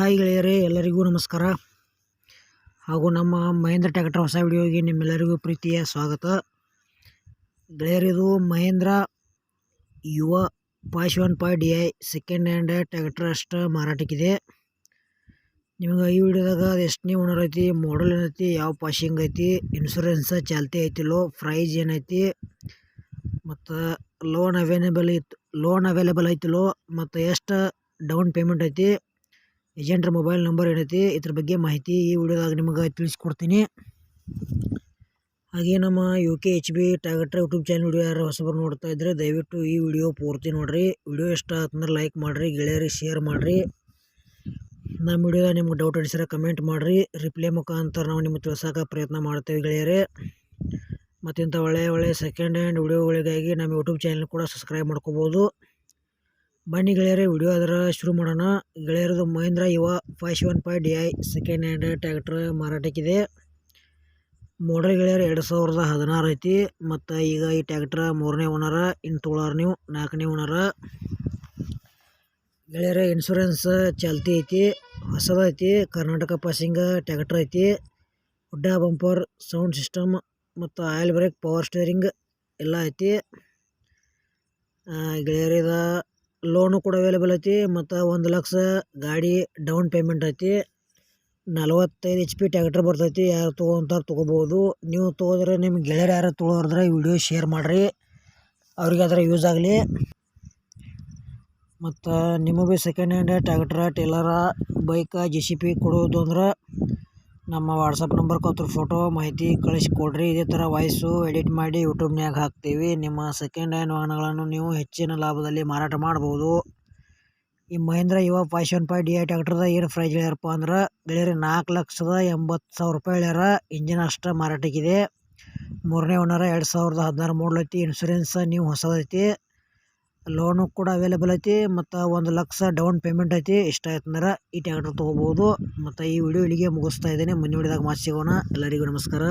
ನಮಸ್ಕಾರ. ಹಾಗೂ ನಮ್ಮ ಮಹೇಂದ್ರ ಟ್ಯಾಕ್ಟರ್ ಹೊಸ ವಿಡಿಯೋಗೆ ನಿಮ್ಮೆಲ್ಲರಿಗೂ ಪ್ರೀತಿಯ ಸ್ವಾಗತ. ಗೆಳೆಯರಿದು Mahindra Yuvo five one five D I second hand tractor ಅಷ್ಟು ಮಾರಾಟಕ್ಕಿದೆ. ನಿಮಗೆ ಈ ವಿಡಿಯೋದಾಗ ಅದು ಎಷ್ಟನೇ ಓನರ್ ಐತಿ ಮಾಡಲ್ ಏನೈತಿ, ಯಾವ ಪಾಶಿಂಗ್ ಐತಿ ಇನ್ಶೂರೆನ್ಸ್ ಚಾಲ್ತಿ ಐತಿಲ್ಲೋ ಪ್ರೈಸ್ ಏನೈತಿ, ಮತ್ತು ಲೋನ್ ಅವೈಲೇಬಲ್ ಇತ್ತು ಲೋನ್ ಅವೈಲೇಬಲ್ ಐತಿಲ್ಲೋ ಮತ್ತು ಎಷ್ಟು ಡೌನ್ ಪೇಮೆಂಟ್ ಐತಿ ಏಜೆಂಟ್ರ ಮೊಬೈಲ್ ನಂಬರ್ ಏನೈತಿ ಇದ್ರ ಬಗ್ಗೆ ಮಾಹಿತಿ ಈ ವಿಡಿಯೋದಾಗ ನಿಮಗೆ ತಿಳಿಸ್ಕೊಡ್ತೀನಿ. ಹಾಗೆ ನಮ್ಮ U K H B tractor YouTube channel video ಯಾರು ಹೊಸಬರು ನೋಡ್ತಾ ಇದ್ದರೆ ದಯವಿಟ್ಟು ಈ ವಿಡಿಯೋ ಪೂರ್ತಿ ನೋಡಿರಿ. ವಿಡಿಯೋ ಇಷ್ಟ ಆತಂದ್ರೆ ಲೈಕ್ ಮಾಡಿರಿ, ಗೆಳೆಯರಿಗೆ ಶೇರ್ ಮಾಡಿರಿ. ನಮ್ಮ ವಿಡಿಯೋದಾಗ ನಿಮ್ಗೆ ಡೌಟ್ ಅನಿಸಿದ್ರೆ ಕಮೆಂಟ್ ಮಾಡಿರಿ. ರಿಪ್ಲೈ ಮುಖಾಂತರ ನಾವು ನಿಮ್ಗೆ ತಿಳ್ಸೋಕೆ ಪ್ರಯತ್ನ ಮಾಡ್ತೇವೆ ಗೆಳೆಯರೇ. ಮತ್ತಿಂಥ ಒಳ್ಳೆಯ ಒಳ್ಳೆಯ ಸೆಕೆಂಡ್ ಹ್ಯಾಂಡ್ ವಿಡಿಯೋಗಳಿಗಾಗಿ ನಮ್ಮ ಯೂಟ್ಯೂಬ್ ಚಾನಲ್ ಕೂಡ ಸಬ್ಸ್ಕ್ರೈಬ್ ಮಾಡ್ಕೋಬೋದು. ಬನ್ನಿ ಗೆಳೆಯರೇ, ವಿಡಿಯೋ ಅದರ ಶುರು ಮಾಡೋಣ. ಗೆಳೆಯರದು Mahindra Yuvo five one five D I second hand tractor ಮಾರಾಟಕ್ಕಿದೆ. ಮೋಡ್ರ್ ಗೆಳೆಯರು, ಎರಡು ಸಾವಿರದ ಹದಿನಾರು ಐತಿ. ಮತ್ತು ಈಗ ಈ ಟ್ಯಾಕ್ಟ್ರ್ ಮೂರನೇ ಓನರ ಇನ್ನು ತೊಳಾರು ನೀವು, ನಾಲ್ಕನೇ ಓನರ ಗೆಳೆಯರ ಇನ್ಶೂರೆನ್ಸ್ ಚಾಲ್ತಿ ಐತಿ ಹೊಸದೈತಿ ಕರ್ನಾಟಕ ಪಾಸಿಂಗ ಟ್ಯಾಕ್ಟ್ರ್ ಐತಿ. ಹುಡ್ಡ ಬಂಪರ್ ಸೌಂಡ್ ಸಿಸ್ಟಮ್ ಮತ್ತು ಆಯಿಲ್ ಬ್ರೇಕ್ ಪವರ್ ಸ್ಟೇರಿಂಗ್ ಎಲ್ಲ ಐತಿ. ಗೆಳೆಯರಿದ ಲೋನು ಕೂಡ ಅವೈಲೇಬಲ್ ಐತಿ ಮತ್ತು ಒಂದು ಲಕ್ಷ ಗಾಡಿ ಡೌನ್ ಪೇಮೆಂಟ್ ಐತಿ. ನಲವತ್ತೈದು ಎಚ್ ಪಿ ಟ್ಯಾಕ್ಟ್ರ್ ಬರ್ತೈತಿ, ಯಾರು ತೊಗೊಂತಾರೆ ತೊಗೋಬೋದು. ನೀವು ತೊಗೋದ್ರೆ ನಿಮ್ಮ ಗೆಳೆಯರು ಯಾರು ತೊಗೊಳೋದ್ರೆ ವಿಡಿಯೋ ಶೇರ್ ಮಾಡಿರಿ. ಅವ್ರಿಗೆ ಅದರ ಯೂಸ್ ಆಗಲಿ. ಮತ್ತು ನಿಮಗೆ second hand tractor trailer bike J C B ಕೊಡೋದು ಅಂದ್ರೆ ನಮ್ಮ ವಾಟ್ಸಪ್ ನಂಬರ್ ಕೊತ್ರು ಫೋಟೋ, ಮಾಹಿತಿ ಕಳಿಸ್ಕೊಡ್ರಿ. ಇದೇ ಥರ ವಾಯ್ಸು ಎಡಿಟ್ ಮಾಡಿ ಯೂಟ್ಯೂಬ್ನ್ಯಾಗ ಹಾಕ್ತೀವಿ. ನಿಮ್ಮ ಸೆಕೆಂಡ್ ಹ್ಯಾಂಡ್ ವಾಹನಗಳನ್ನು ನೀವು ಹೆಚ್ಚಿನ ಲಾಭದಲ್ಲಿ ಮಾರಾಟ ಮಾಡ್ಬೋದು. ಈ Mahindra Yuvo five five D I ಟ್ಯಾಕ್ಟ್ರದ ಏನು ಪ್ರೈಸ್ ಹೇಳ್ಯಾರಪ್ಪ ಅಂದ್ರೆ, ಗೆಳೆಯರಿ, ನಾಲ್ಕು ಲಕ್ಷದ ಎಂಬತ್ತು ಸಾವಿರ ರೂಪಾಯಿ ಹೇಳ್ಯಾರ. ಇಂಜಿನ್ ಅಷ್ಟು ಮಾರಾಟಕ್ಕಿದೆ. ಮೂರನೇ ಓನರ ಎರಡು ಸಾವಿರದ ಹದಿನಾರು ಐತಿ. ಇನ್ಶೂರೆನ್ಸ್ ನೀವು ಹೊಸದೈತಿ. ಲೋನು ಕೂಡ ಅವೈಲೇಬಲ್ ಐತಿ, ಮತ್ತು ಒಂದು ಲಕ್ಷ ಡೌನ್ ಪೇಮೆಂಟ್ ಐತಿ. ಇಷ್ಟ ಆಯ್ತು ಅಂದ್ರೆ ಈ ಟ್ಯಾಕ್ಟರ್ ತೊಗೋಬೋದು. ಮತ್ತು ಈ ವಿಡಿಯೋ ಇಲ್ಲಿಗೆ ಮುಗಿಸ್ತಾ ಇದ್ದೀನಿ. ಮುಂದಿನ ವಿಡಿಯೋದಾಗ ಮತ್ತೆ ಸಿಗೋಣ. ಎಲ್ಲರಿಗೂ ನಮಸ್ಕಾರ.